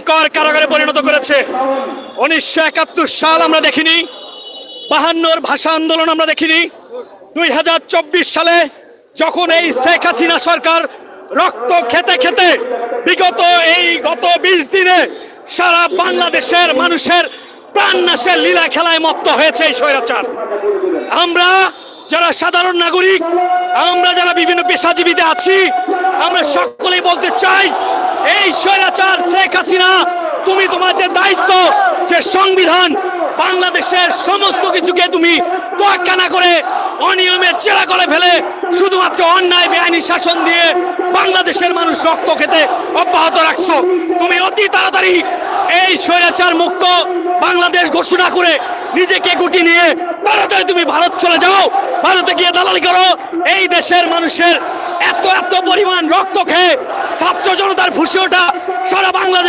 ভয়ঙ্কর কারাগারে পরিণত করেছে। উনিশশো একাত্তর সাল আমরা দেখিনি। বাহান্নর ভাষা আন্দোলন আমরা দেখিনি। দুই হাজার চব্বিশ সালে যখন এই শেখ হাসিনা সরকার রক্ত খেতে খেতে বিগত এই গত বিশ দিনে সারা বাংলাদেশের মানুষের প্রাণনাশের লীলা খেলায় মত্ত হয়েছে এই স্বৈরাচার। আমরা যারা সাধারণ নাগরিক, আমরা যারা বিভিন্ন পেশাজীবীতে আছি, আমরা সকলেই বলতে চাই স্বৈরাচার শেখ হাসিনা, তুমি তোমার যে দায়িত্ব, যে সংবিধান, বাংলাদেশের সমস্ত কিছুকে তুমি তোয়াক্কা না করে অনিয়মের চেরা করে ফেলে, শুধুমাত্র অন্যায়, বেআইনি শাসন দিয়ে বাংলাদেশের মানুষ রক্ত খেতে অব্যাহত রাখছো। তুমি অতি তাড়াতাড়ি এই স্বৈরাচার মুক্ত বাংলাদেশ ঘোষণা করে নিজেকে গুটি নিয়ে তাড়াতাড়ি তুমি ভারত চলে যাও। ভারতে গিয়ে দালালি করো। এই দেশের মানুষের এত এত পরিমাণ রক্ত ফুসে ওঠা সারা বাংলাদেশ